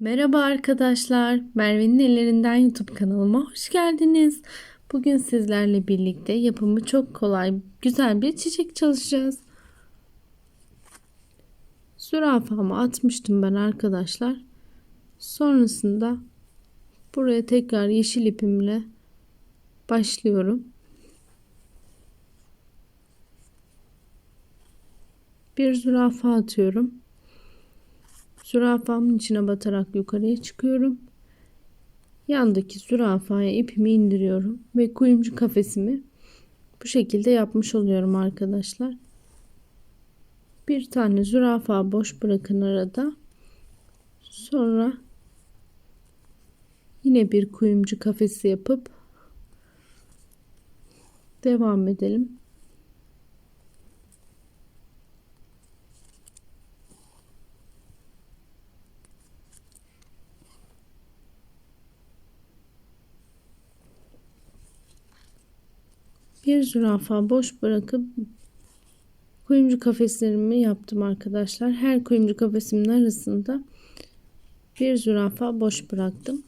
Merhaba arkadaşlar, Merve'nin ellerinden YouTube kanalıma hoş geldiniz. Bugün sizlerle birlikte yapımı çok kolay, güzel bir çiçek çalışacağız. Zürafamı atmıştım ben arkadaşlar. Sonrasında buraya tekrar yeşil ipimle başlıyorum. Bir zürafa atıyorum. Zürafamın içine batarak yukarıya çıkıyorum. Yandaki zürafaya ipimi indiriyorum ve kuyumcu kafesimi bu şekilde yapmış oluyorum arkadaşlar. Bir tane zürafa boş bırakın arada. Sonra yine bir kuyumcu kafesi yapıp devam edelim. Bir zürafa boş bırakıp kuyumcu kafeslerimi yaptım arkadaşlar. Her kuyumcu kafesimin arasında bir zürafa boş bıraktım.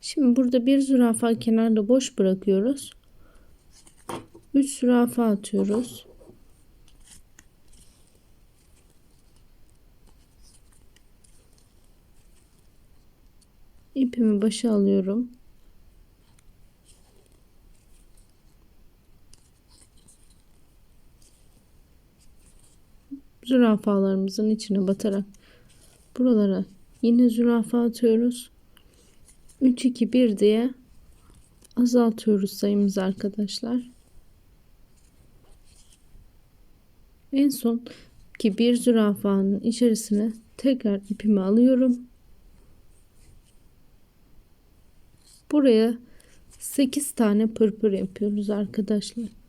Şimdi burada bir zürafa kenarda boş bırakıyoruz. 3 zürafa atıyoruz. İpimi başa alıyorum. Zürafalarımızın içine batarak buralara yine zürafa atıyoruz. 3 2 1 diye azaltıyoruz sayımızı arkadaşlar. En son ki bir zürafanın içerisine tekrar ipimi alıyorum. Buraya 8 tane pırpır yapıyoruz arkadaşlar.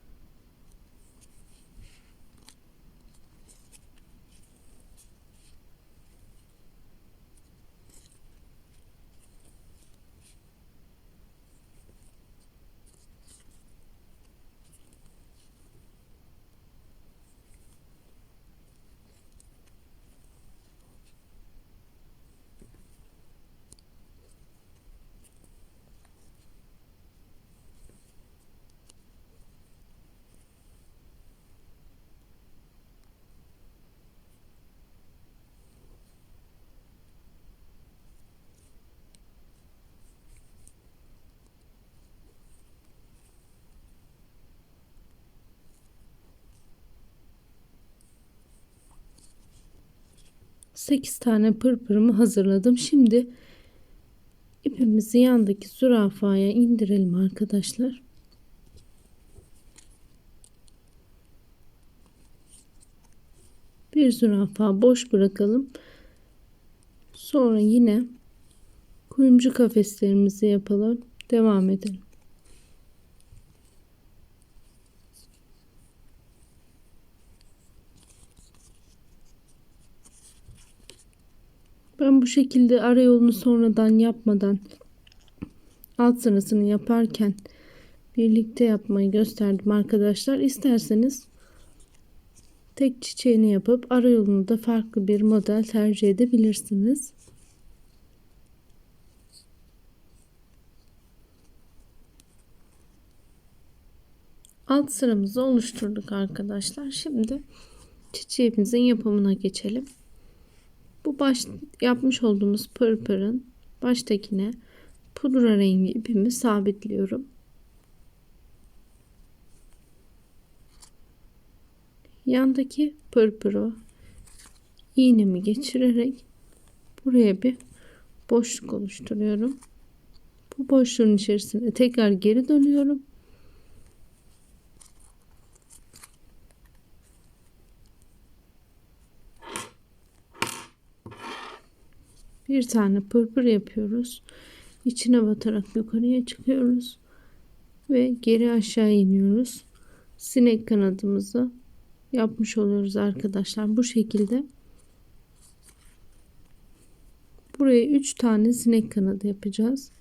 8 tane pırpırımı hazırladım. Şimdi ipimizi yandaki zürafaya indirelim arkadaşlar. Bir zürafa boş bırakalım. Sonra yine kuyumcu kafeslerimizi yapalım. Devam edelim. Ben bu şekilde arayolunu sonradan yapmadan alt sırasını yaparken birlikte yapmayı gösterdim arkadaşlar. İsterseniz tek çiçeğini yapıp arayolunu da farklı bir model tercih edebilirsiniz. Alt sıramızı oluşturduk arkadaşlar. Şimdi çiçeğimizin yapımına geçelim. Bu baş yapmış olduğumuz pırpırın baştakine pudra rengi ipimi sabitliyorum. Yandaki pırpırı iğnemi geçirerek buraya bir boşluk oluşturuyorum. Bu boşluğun içerisine tekrar geri dönüyorum. Bir tane pırpır yapıyoruz. İçine batarak yukarıya çıkıyoruz ve geri aşağı iniyoruz. Sinek kanadımızı yapmış oluyoruz arkadaşlar. Bu şekilde buraya 3 tane sinek kanadı yapacağız.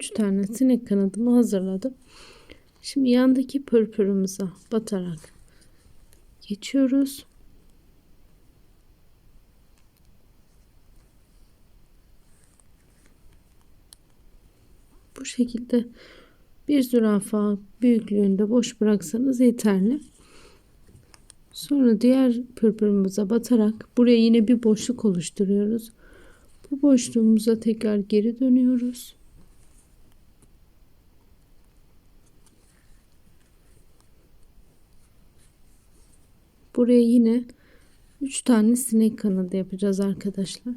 3 tane sinek kanadımı hazırladım. Şimdi yandaki pırpırımıza batarak geçiyoruz. Bu şekilde bir zürafa büyüklüğünde boş bıraksanız yeterli. Sonra diğer pırpırımıza batarak buraya yine bir boşluk oluşturuyoruz. Bu boşluğumuza tekrar geri dönüyoruz. Buraya yine 3 tane sinek kanadı yapacağız arkadaşlar.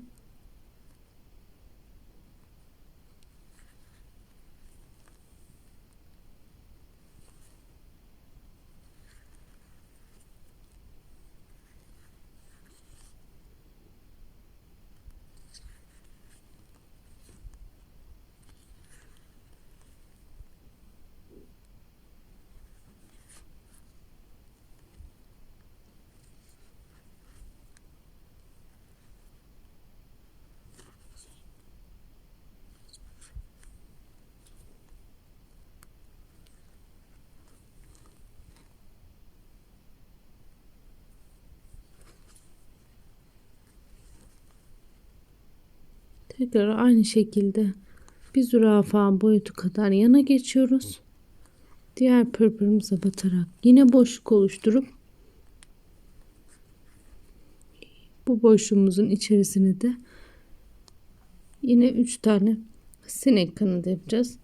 Tekrar aynı şekilde bir zürafa boyutu kadar yana geçiyoruz. Diğer pırpırımıza batarak yine boşluk oluşturup bu boşluğumuzun içerisine de yine 3 tane sinek kanadı yapacağız.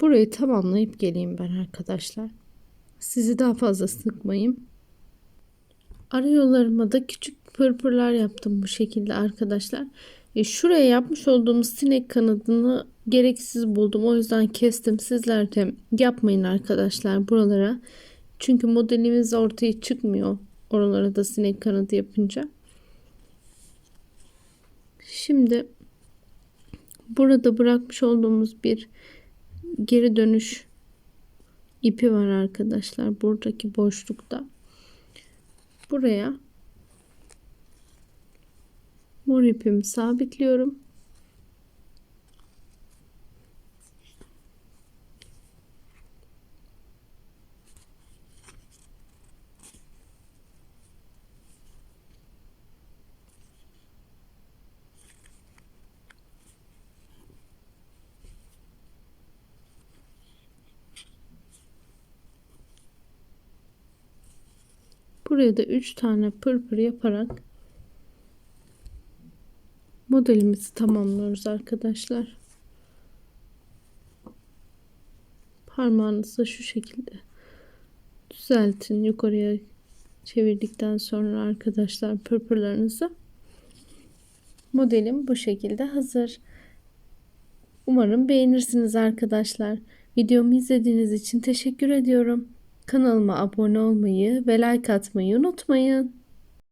Burayı tamamlayıp geleyim ben arkadaşlar. Sizi daha fazla sıkmayayım. Ara yollarıma da küçük pırpırlar yaptım bu şekilde arkadaşlar. E şuraya yapmış olduğumuz sinek kanadını gereksiz buldum. O yüzden kestim. Sizler de yapmayın arkadaşlar buralara. Çünkü modelimiz ortaya çıkmıyor. Oralara da sinek kanadı yapınca. Şimdi burada bırakmış olduğumuz bir geri dönüş ipi var arkadaşlar. Buradaki boşlukta. Buraya mor ipimi sabitliyorum. Buraya da 3 tane pırpır yaparak modelimizi tamamlıyoruz arkadaşlar. Parmağınızı şu şekilde düzeltin. Yukarıya çevirdikten sonra arkadaşlar pırpırlarınızı modelim bu şekilde hazır. Umarım beğenirsiniz arkadaşlar. Videomu izlediğiniz için teşekkür ediyorum. Kanalıma abone olmayı ve like atmayı unutmayın.